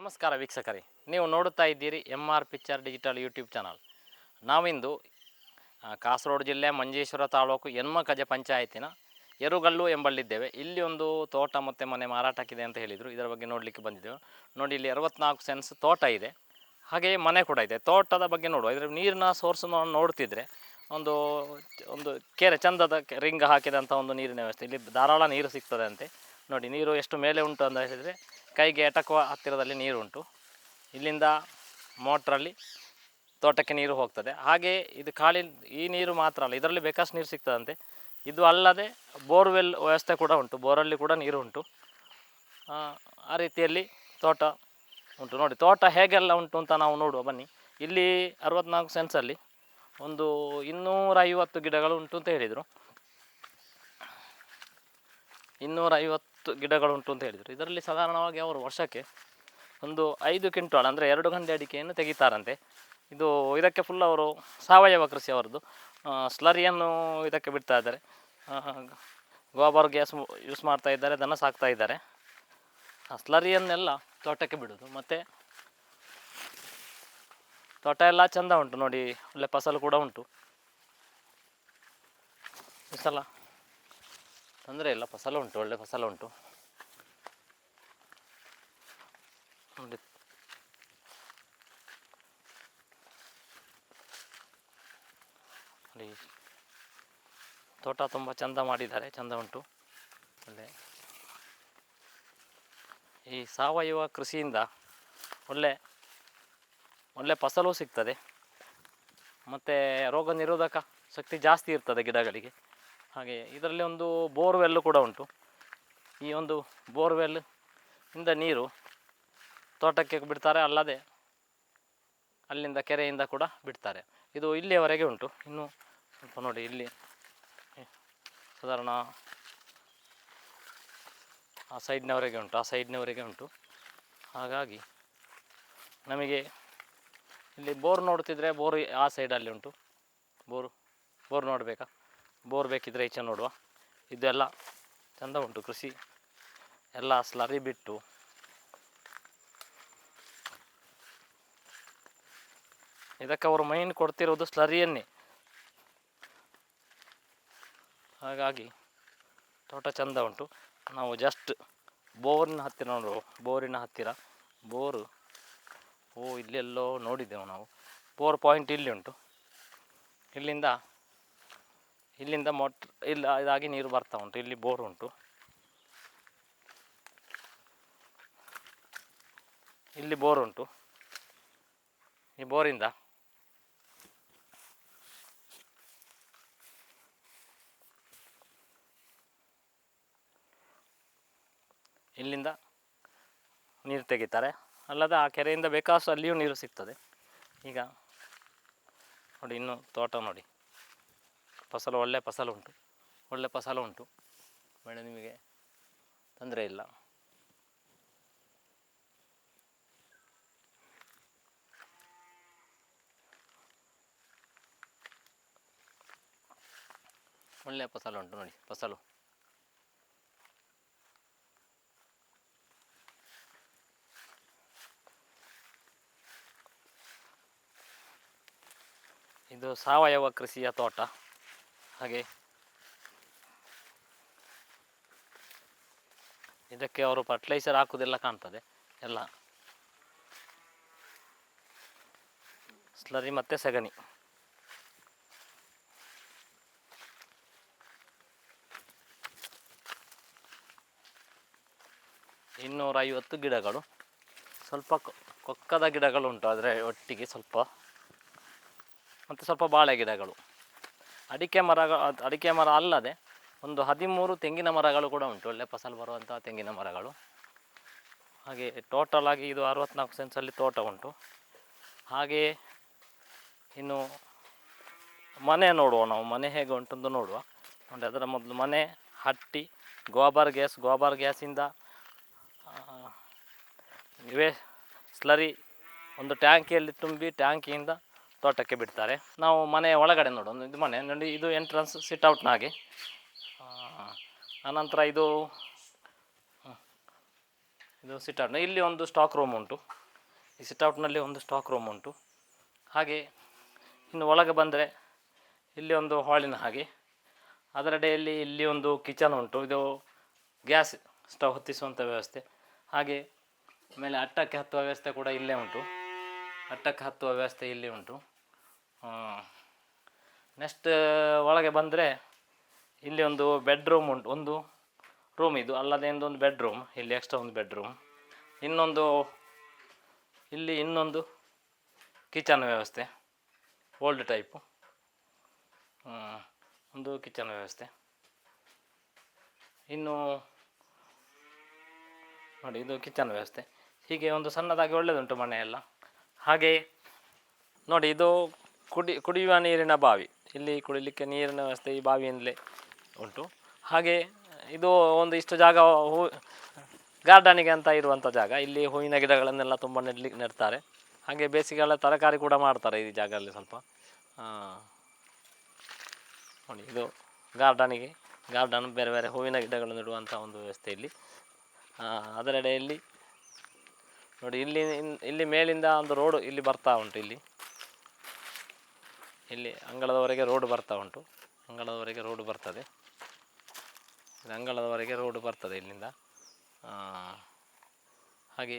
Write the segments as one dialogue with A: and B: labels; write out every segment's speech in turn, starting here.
A: ನಮಸ್ಕಾರ ವೀಕ್ಷಕರೇ. ನೀವು ನೋಡುತ್ತಾ ಇದ್ದೀರಿ M R picture digital YouTube channel ನಾವಿಂದು ಕಾಸರಗೋಡು ಜಿಲ್ಲೆ ಮಂಜೇಶ್ವರ ತಾಲೂಕು ಯನ್ಮಕಜ ಪಂಚಾಯತಿನ ಎರುಗಲ್ಲು ಎಂಬಲ್ಲಿದ್ದೇವೆ. ಇಲ್ಲಿ ಒಂದು ತೋಟ ಮತ್ತು ಮನೆ ಮಾರಾಟಕ್ಕಿದೆ ಅಂತ ಹೇಳಿದರು. ಇದರ ಬಗ್ಗೆ ನೋಡಲಿಕ್ಕೆ ಬಂದಿದ್ದೆವು. ನೋಡಿ, ಇಲ್ಲಿ ಅರವತ್ನಾಲ್ಕು ಸೆನ್ಸ್ ತೋಟ ಇದೆ. ಹಾಗೆಯೇ ಮನೆ ಕೂಡ ಇದೆ. ತೋಟದ ಬಗ್ಗೆ ನೋಡುವ. ಇದರ ನೀರಿನ ಸೋರ್ಸನ್ನು ನೋಡ್ತಿದ್ರೆ ಒಂದು ಒಂದು ಕೆರೆ, ಚಂದದ ರಿಂಗ್ ಹಾಕಿದಂಥ ಒಂದು ನೀರಿನ ವ್ಯವಸ್ಥೆ. ಇಲ್ಲಿ ಧಾರಾಳ ನೀರು ಸಿಗ್ತದೆ ಅಂತೆ ನೋಡಿ, ನೀರು ಎಷ್ಟು ಮೇಲೆ ಉಂಟು ಅಂತ ಹೇಳಿದರೆ ಕೈಗೆ ಎಟಕುವ ಹತ್ತಿರದಲ್ಲಿ ನೀರುಂಟು. ಇಲ್ಲಿಂದ ಮೋಟ್ರಲ್ಲಿ ತೋಟಕ್ಕೆ ನೀರು ಹೋಗ್ತದೆ. ಹಾಗೆ ಇದು ಖಾಲಿ ಈ ನೀರು ಮಾತ್ರ ಅಲ್ಲ ಇದರಲ್ಲಿ ಬೇಕಾಷ್ಟು ನೀರು ಸಿಗ್ತದಂತೆ. ಇದು ಅಲ್ಲದೆ ಬೋರ್ವೆಲ್ ವ್ಯವಸ್ಥೆ ಕೂಡ ಉಂಟು ಬೋರಲ್ಲಿ ಕೂಡ ನೀರು ಉಂಟು. ಆ, ರೀತಿಯಲ್ಲಿ ತೋಟ ಉಂಟು. ನೋಡಿ ತೋಟ ಹೇಗೆಲ್ಲ ಉಂಟು ಅಂತ ನಾವು ನೋಡುವ ಬನ್ನಿ. ಇಲ್ಲಿ ಅರವತ್ನಾಲ್ಕು ಸೆನ್ಸಲ್ಲಿ ಒಂದು ಇನ್ನೂರ ಐವತ್ತು ಗಿಡಗಳು ಉಂಟು ಅಂತ ಹೇಳಿದರು. ಇನ್ನೂರ ಐವತ್ತು ಗಿಡಗಳು ಉಂಟು ಅಂತ ಹೇಳಿದರು. ಇದರಲ್ಲಿ ಸಾಧಾರಣವಾಗಿ ಅವರು ವರ್ಷಕ್ಕೆ ಒಂದು ಐದು ಕ್ವಿಂಟಾಲ್ ಅಂದರೆ ಎರಡು ಗಂಟೆ ಅಡಿಕೆಯನ್ನು ತೆಗಿತಾರಂತೆ. ಇದು ಇದಕ್ಕೆ ಫುಲ್ ಅವರು ಸಾವಯವ ಕೃಷಿ ಅವರದ್ದು. ಸ್ಲರಿಯನ್ನು ಇದಕ್ಕೆ ಬಿಡ್ತಾ ಇದ್ದಾರೆ. ಗೋಬರ್ ಗ್ಯಾಸ್ ಯೂಸ್ ಮಾಡ್ತಾ ಇದ್ದಾರೆ, ದನ ಸಾಕ್ತಾ ಇದ್ದಾರೆ. ಸ್ಲರಿಯನ್ನೆಲ್ಲ ತೋಟಕ್ಕೆ ಬಿಡೋದು. ಮತ್ತು ತೋಟ ಎಲ್ಲ ಚೆಂದ ಉಂಟು ನೋಡಿ, ಒಳ್ಳೆ ಫಸಲು ಕೂಡ ಉಂಟು. ಸಲ ತೊಂದರೆ ಇಲ್ಲ, ಫಸಲು ಉಂಟು, ಒಳ್ಳೆ ಫಸಲು ಉಂಟು. ತೋಟ ತುಂಬ ಚಂದ ಮಾಡಿದ್ದಾರೆ, ಚಂದ ಉಂಟು. ಒಳ್ಳೆ. ಈ ಸಾವಯವ ಕೃಷಿಯಿಂದ ಒಳ್ಳೆ ಒಳ್ಳೆ ಫಸಲು ಸಿಗ್ತದೆ. ಮತ್ತು ರೋಗ ನಿರೋಧಕ ಶಕ್ತಿ ಜಾಸ್ತಿ ಇರ್ತದೆ ಗಿಡಗಳಿಗೆ. ಹಾಗೆ ಇದರಲ್ಲಿ ಒಂದು ಬೋರ್ವೆಲ್ ಕೂಡ ಉಂಟು. ಈ ಒಂದು ಬೋರ್ವೆಲ್ ಇಂದ ನೀರು ತೋಟಕ್ಕೆ ಬಿಡ್ತಾರೆ, ಅಲ್ಲದೆ ಅಲ್ಲಿಂದ ಕೆರೆಯಿಂದ ಕೂಡ ಬಿಡ್ತಾರೆ. ಇದು ಇಲ್ಲಿಯವರೆಗೆ ಉಂಟು. ಇನ್ನು ಸ್ವಲ್ಪ ನೋಡಿ, ಇಲ್ಲಿ ಸಾಧಾರಣ ಆ ಸೈಡ್ನವರೆಗೆ ಉಂಟು, ಆ ಸೈಡ್ನವರೆಗೆ ಉಂಟು. ಹಾಗಾಗಿ ನಮಗೆ ಇಲ್ಲಿ ಬೋರ್ ನೋಡ್ತಿದ್ರೆ ಬೋರ್ ಆ ಸೈಡಲ್ಲಿ ಉಂಟು. Bore, bore ನೋಡಬೇಕಾ? ಬೋರ್ ಬೇಕಿದ್ರೆ ಈಚೆ ನೋಡುವ. ಇದೆಲ್ಲ ಚಂದ ಉಂಟು ಕೃಷಿ. ಎಲ್ಲ ಸ್ಲರಿ ಬಿಟ್ಟು. ಇದಕ್ಕೆ ಅವರು ಮೈನ್ ಕೊಡ್ತಿರೋದು ಸ್ಲರಿಯನ್ನೇ. ಹಾಗಾಗಿ ತೋಟ ಚಂದ ಉಂಟು. ನಾವು ಜಸ್ಟ್ ಬೋರಿನ ಹತ್ತಿರ ನೋಡುವ. ಬೋರಿನ ಹತ್ತಿರ ಬೋರು. ಓ, ಇಲ್ಲೆಲ್ಲೋ ನೋಡಿದ್ದೆವು ನಾವು. ಬೋರ್ ಪಾಯಿಂಟ್ ಇಲ್ಲಿ ಉಂಟು. ಇಲ್ಲಿಂದ ಇಲ್ಲಿಂದ ಮೋಟ್ರ್, ಇಲ್ಲ, ಇದಾಗಿ ನೀರು ಬರ್ತಾ ಉಂಟು, ಇಲ್ಲಿ ಬೋರ್ ಉಂಟು. ಇಲ್ಲಿ ಬೋರ್ ಉಂಟು. ಈ ಬೋರಿಂದ ಇಲ್ಲಿಂದ ನೀರು ತೆಗಿತಾರೆ. ಅಲ್ಲದೆ ಆ ಕೆರೆಯಿಂದ ಬೇಕಾದಷ್ಟು ಅಲ್ಲಿಯೂ ನೀರು ಸಿಗ್ತದೆ. ಈಗ ನೋಡಿ, ಇನ್ನು ತೋಟ ನೋಡಿ. ಫಸಲು, ಒಳ್ಳೆ ಫಸಲು ಉಂಟು. ಒಳ್ಳೆ ಫಸಲು ಉಂಟು. ನಿಮಗೆ ತೊಂದರೆ ಇಲ್ಲ. ಒಳ್ಳೆಯ ಫಸಲು ಉಂಟು ನೋಡಿ, ಫಸಲು. ಇದು ಸಾವಯವ ಕೃಷಿಯ ತೋಟ. ಹಾಗೆ. ಇದಕ್ಕೆ ಅವರು ಫರ್ಟಿಲೈಸರ್ ಹಾಕೋದೆಲ್ಲ ಕಾಣ್ತದೆ, ಎಲ್ಲ. ಸ್ಲರಿ ಮತ್ತು ಸಗಣಿ. ಇನ್ನೂರ ಐವತ್ತು ಗಿಡಗಳು. ಸ್ವಲ್ಪ ಕೊಕ್ಕದ ಗಿಡಗಳು ಉಂಟು ಆದರೆ ಒಟ್ಟಿಗೆ ಸ್ವಲ್ಪ, ಮತ್ತು ಸ್ವಲ್ಪ ಬಾಳೆ ಗಿಡಗಳು. ಅಡಿಕೆ ಮರ ಅಡಿಕೆ ಮರ ಅಲ್ಲದೆ ಒಂದು ಹದಿಮೂರು ತೆಂಗಿನ ಮರಗಳು ಕೂಡ ಉಂಟು. ಒಳ್ಳೆ ಫಸಲು ಬರುವಂತಹ ತೆಂಗಿನ ಮರಗಳು. ಹಾಗೆ ಟೋಟಲ್ ಆಗಿ ಇದು ಅರವತ್ನಾಲ್ಕು ಸೆನ್ಸಲ್ಲಿ ತೋಟ ಉಂಟು. ಹಾಗೆಯೇ ಇನ್ನು ಮನೆ ನೋಡುವ ನಾವು. ಮನೆ ಹೇಗೆ ಉಂಟಂತ ನೋಡುವ. ನೋಡಿ, ಅದರ ಮೊದಲು ಮನೆ, ಹಟ್ಟಿ, ಗೋಬರ್ ಗ್ಯಾಸ್, ಗೋಬರ್ ಗ್ಯಾಸಿಂದ ಇವೇ ಸ್ಲರಿ ಒಂದು ಟ್ಯಾಂಕಿಯಲ್ಲಿ ತುಂಬಿ, ಟ್ಯಾಂಕಿಯಿಂದ ತೋಟಕ್ಕೆ ಬಿಡ್ತಾರೆ. ನಾವು ಮನೆ ಒಳಗಡೆ ನೋಡೋಣ ಇದು ಮನೆ, ನೋಡಿ ಇದು ಎಂಟ್ರನ್ಸ್ ಸಿಟ್ಔಟ್ನ ಹಾಗೆ. ಅನಂತರ ಇದು. ಇದು ಸಿಟ್ಔಟ್ನ ಇಲ್ಲಿ ಒಂದು ಸ್ಟಾಕ್ ರೂಮ್ ಉಂಟು. ಈ ಸಿಟ್ಔಟ್ನಲ್ಲಿ ಒಂದು ಸ್ಟಾಕ್ ರೂಮ್ ಉಂಟು. ಹಾಗೆ ಇನ್ನು ಒಳಗೆ ಬಂದರೆ ಇಲ್ಲಿ ಒಂದು ಹಾಲಿನ ಹಾಗೆ. ಅದರಡೆಯಲ್ಲಿ ಇಲ್ಲಿ ಒಂದು ಕಿಚನ್ ಉಂಟು. ಇದು ಗ್ಯಾಸ್ ಸ್ಟವ್ ಹೊತ್ತಿಸುವಂಥ ವ್ಯವಸ್ಥೆ. ಹಾಗೆ ಆಮೇಲೆ ಅಟ್ಟಕ್ಕೆ ಹತ್ತುವ ವ್ಯವಸ್ಥೆ ಕೂಡ ಇಲ್ಲೇ ಉಂಟು. ಅಟ್ಟಕ್ಕೆ ಹತ್ತುವ ವ್ಯವಸ್ಥೆ ಇಲ್ಲಿ ಉಂಟು. ನೆಕ್ಸ್ಟ್ ಒಳಗೆ ಬಂದರೆ ಇಲ್ಲಿ ಒಂದು ಬೆಡ್ರೂಮ್ ಉಂಟು, ಒಂದು ರೂಮ್ ಇದು, ಅಲ್ಲದೆ ಒಂದು ಬೆಡ್ರೂಮ್ ಇಲ್ಲಿ ಎಕ್ಸ್ಟ್ರಾ ಒಂದು ಬೆಡ್ರೂಮ್ ಇನ್ನೊಂದು, ಇಲ್ಲಿ ಇನ್ನೊಂದು ಕಿಚನ್ ವ್ಯವಸ್ಥೆ ಓಲ್ಡ್ ಟೈಪು ಒಂದು ಕಿಚನ್ ವ್ಯವಸ್ಥೆ. ಇನ್ನು, ನೋಡಿ, ಇದು ಕಿಚನ್ ವ್ಯವಸ್ಥೆ. ಹೀಗೆ ಒಂದು ಸಣ್ಣದಾಗಿ ಒಳ್ಳೆಯದುಂಟು ಮನೆಯೆಲ್ಲ. ಹಾಗೆ, ನೋಡಿ, ಇದು ಕುಡಿ, ಕುಡಿಯುವ ನೀರಿನ ಬಾವಿ. ಇಲ್ಲಿ ಕುಡಿಲಿಕ್ಕೆ ನೀರಿನ ವ್ಯವಸ್ಥೆ ಈ ಬಾವಿಯಿಂದಲೇ ಉಂಟು. ಹಾಗೆ ಇದು ಒಂದು ಇಷ್ಟು ಜಾಗ ಹೂ, ಗಾರ್ಡನಿಗೆ ಅಂತ ಇರುವಂಥ ಜಾಗ. ಇಲ್ಲಿ ಹೂವಿನ ಗಿಡಗಳನ್ನೆಲ್ಲ ತುಂಬ ನೆಡ್ಲಿಕ್ಕೆ ನೆಡ್ತಾರೆ. ಹಾಗೆ ಬೇಸಿಗೆಲ್ಲ ತರಕಾರಿ ಕೂಡ ಮಾಡ್ತಾರೆ ಈ ಜಾಗದಲ್ಲಿ ಸ್ವಲ್ಪ. ನೋಡಿ ಇದು ಗಾರ್ಡನಿಗೆ, ಗಾರ್ಡನ್ ಬೇರೆ ಬೇರೆ ಹೂವಿನ ಗಿಡಗಳನ್ನು ನೆಡುವಂಥ ಒಂದು ವ್ಯವಸ್ಥೆ ಇಲ್ಲಿ. ಅದರೆಡೆಯಲ್ಲಿ ನೋಡಿ ಇಲ್ಲಿ ಇಲ್ಲಿ ಮೇಲಿಂದ ಒಂದು ರೋಡು ಇಲ್ಲಿ ಬರ್ತಾ ಉಂಟು ಇಲ್ಲಿ. ಇಲ್ಲಿ ಅಂಗಳದವರೆಗೆ ರೋಡ್ ಬರ್ತಾ ಉಂಟು. ಅಂಗಳದವರೆಗೆ ರೋಡ್ ಬರ್ತದೆ. ಅಂಗಳದವರೆಗೆ ರೋಡ್ ಬರ್ತದೆ ಇಲ್ಲಿಂದ. ಹಾಗೆ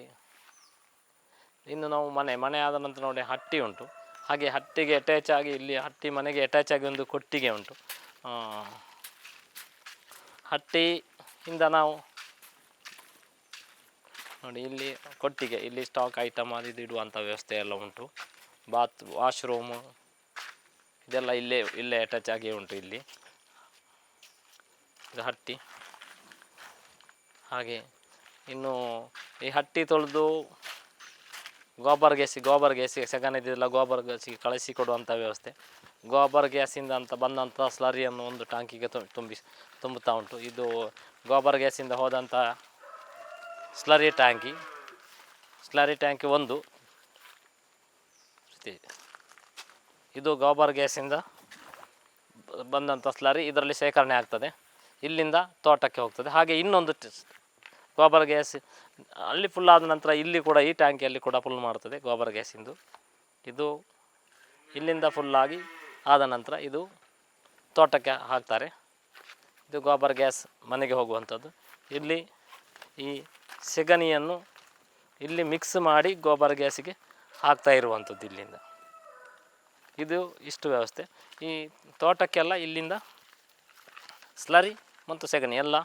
A: ಇನ್ನು ನಾವು ಮನೆ ಮನೆ ಆದ ನಂತರ ನೋಡಿ ಹಟ್ಟಿ ಉಂಟು. ಹಾಗೆ ಹಟ್ಟಿಗೆ ಅಟ್ಯಾಚ್ ಆಗಿ ಇಲ್ಲಿ ಹಟ್ಟಿ ಮನೆಗೆ ಅಟ್ಯಾಚ್ ಆಗಿ ಒಂದು ಕೊಟ್ಟಿಗೆ ಉಂಟು. ಹಟ್ಟಿಯಿಂದ ನಾವು ನೋಡಿ ಇಲ್ಲಿ ಕೊಟ್ಟಿಗೆ, ಇಲ್ಲಿ ಸ್ಟಾಕ್ ಐಟಮ್ ಅದು ಇದು ಇಡುವಂಥ ವ್ಯವಸ್ಥೆ ಎಲ್ಲ ಉಂಟು. ಬಾತ್ ವಾಶ್ರೂಮು ಇದೆಲ್ಲ ಇಲ್ಲೇ ಇಲ್ಲೇ ಅಟ್ಯಾಚ್ ಆಗಿ ಉಂಟು ಇಲ್ಲಿ. ಇದು ಹಟ್ಟಿ. ಹಾಗೆ ಇನ್ನು ಈ ಹಟ್ಟಿ ತೊಳೆದು ಗೋಬರ್ ಗ್ಯಾಸಿ, ಗೋಬರ್ ಗ್ಯಾಸಿಗೆ ಸೆಗಣಿದೆಲ್ಲ ಗೋಬರ್ ಗ್ಯಾಸಿಗೆ ಕಳಿಸಿ ಕೊಡುವಂಥ ವ್ಯವಸ್ಥೆ. ಗೋಬರ್ ಗ್ಯಾಸಿಂದ ಅಂತ ಬಂದಂಥ ಸ್ಲರಿಯನ್ನು ಒಂದು ಟ್ಯಾಂಕಿಗೆ ತುಂಬಿ, ತುಂಬುತ್ತಾ ಉಂಟು. ಇದು ಗೋಬರ್ ಗ್ಯಾಸಿಂದ ಹೋದಂಥ ಸ್ಲರಿ ಟ್ಯಾಂಕಿ. ಸ್ಲರಿ ಟ್ಯಾಂಕಿ ಒಂದು. ಇದೆ. ಗೋಬರ್ ಗ್ಯಾಸಿಂದ ಬಂದಂಥ ಸ್ಲಾರಿ ಇದರಲ್ಲಿ ಶೇಖರಣೆ ಆಗ್ತದೆ. ಇಲ್ಲಿಂದ ತೋಟಕ್ಕೆ ಹೋಗ್ತದೆ. ಹಾಗೆ ಇನ್ನೊಂದು ಗೋಬರ್ ಗ್ಯಾಸ್ ಅಲ್ಲಿ ಫುಲ್ ಆದ ನಂತರ ಇಲ್ಲಿ ಕೂಡ ಈ ಟ್ಯಾಂಕಿಯಲ್ಲಿ ಕೂಡ ಫುಲ್ ಮಾಡ್ತದೆ ಗೋಬರ್ ಗ್ಯಾಸಿಂದು. ಇದು ಇಲ್ಲಿಂದ ಫುಲ್ಲಾಗಿ ಆದ ನಂತರ ಇದು ತೋಟಕ್ಕೆ ಹಾಕ್ತಾರೆ. ಇದು ಗೋಬರ್ ಗ್ಯಾಸ್ ಮನೆಗೆ ಹೋಗುವಂಥದ್ದು. ಇಲ್ಲಿ ಈ ಸೆಗಣಿಯನ್ನು ಇಲ್ಲಿ ಮಿಕ್ಸ್ ಮಾಡಿ ಗೋಬರ್ ಗ್ಯಾಸಿಗೆ ಹಾಕ್ತಾ ಇರುವಂಥದ್ದು ಇಲ್ಲಿಂದ. ಇದು ಇಷ್ಟು ವ್ಯವಸ್ಥೆ. ಈ ತೋಟಕ್ಕೆಲ್ಲ ಇಲ್ಲಿಂದ ಸ್ಲರಿ ಮತ್ತು ಸೆಗಣಿ ಎಲ್ಲ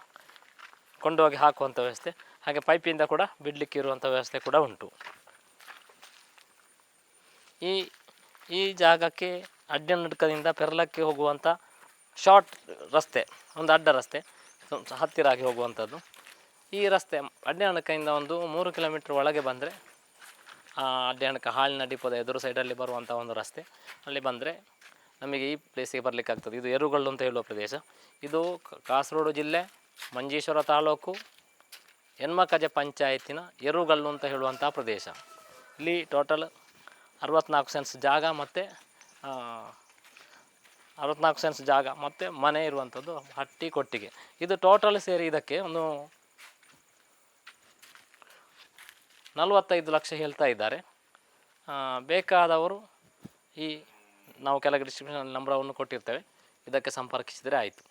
A: ಕೊಂಡೋಗಿ ಹಾಕುವಂಥ ವ್ಯವಸ್ಥೆ. ಹಾಗೆ ಪೈಪಿಂದ ಕೂಡ ಬಿಡಲಿಕ್ಕೆ ಇರುವಂಥ ವ್ಯವಸ್ಥೆ ಕೂಡ ಉಂಟು. ಈ ಈ ಜಾಗಕ್ಕೆ ಅಡ್ಡನಡ್ಕದಿಂದ ಪೆರ್ಲಕ್ಕೆ ಹೋಗುವಂಥ ಶಾರ್ಟ್ ರಸ್ತೆ, ಒಂದು ಅಡ್ಡ ರಸ್ತೆ ಹತ್ತಿರ ಆಗಿ ಹೋಗುವಂಥದ್ದು. ಈ ರಸ್ತೆ ಅಡ್ಡನಡ್ಕದಿಂದ ಒಂದು ಮೂರು ಕಿಲೋಮೀಟ್ರ್ ಒಳಗೆ ಬಂದರೆ ಅಡ್ಡನಡ್ಕ ಹಾಲಿನ ಡಿಪೋದ ಎದುರು ಸೈಡಲ್ಲಿ ಬರುವಂಥ ಒಂದು ರಸ್ತೆ. ಅಲ್ಲಿ ಬಂದರೆ ನಮಗೆ ಈ ಪ್ಲೇಸಿಗೆ ಬರಲಿಕ್ಕೆ ಆಗ್ತದೆ. ಇದು ಎರುಗಳ್ಳು ಅಂತ ಹೇಳುವ ಪ್ರದೇಶ. ಇದು ಕಾಸರಗೋಡು ಜಿಲ್ಲೆ, ಮಂಜೇಶ್ವರ ತಾಲೂಕು, ಹೆಣ್ಮಕಜೆ ಪಂಚಾಯತಿನ ಎರುಗಲ್ಲು ಅಂತ ಹೇಳುವಂಥ ಪ್ರದೇಶ. ಇಲ್ಲಿ ಟೋಟಲ್ ಅರವತ್ನಾಲ್ಕು ಸೆನ್ಸ್ ಜಾಗ ಮತ್ತು ಅರವತ್ನಾಲ್ಕು ಸೆನ್ಸ್ ಜಾಗ ಮತ್ತು ಮನೆ ಇರುವಂಥದ್ದು ಹಟ್ಟಿ ಕೊಟ್ಟಿಗೆ. ಇದು ಟೋಟಲ್ ಸೇರಿ ಇದಕ್ಕೆ ಒಂದು ನಲವತ್ತೈದು ಲಕ್ಷ ಹೇಳ್ತಾ ಇದ್ದಾರೆ. ಬೇಕಾದವರು ಈ ನಾವು ಕೆಳಗೆ ಡಿಸ್ಕ್ರಿಪ್ಷನ್ ನಂಬರವನ್ನು ಕೊಟ್ಟಿರ್ತೇವೆ. ಇದಕ್ಕೆ ಸಂಪರ್ಕಿಸಿದರೆ ಆಯಿತು.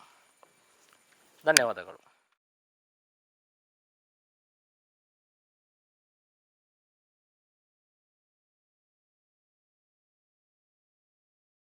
A: ಧನ್ಯವಾದಗಳು.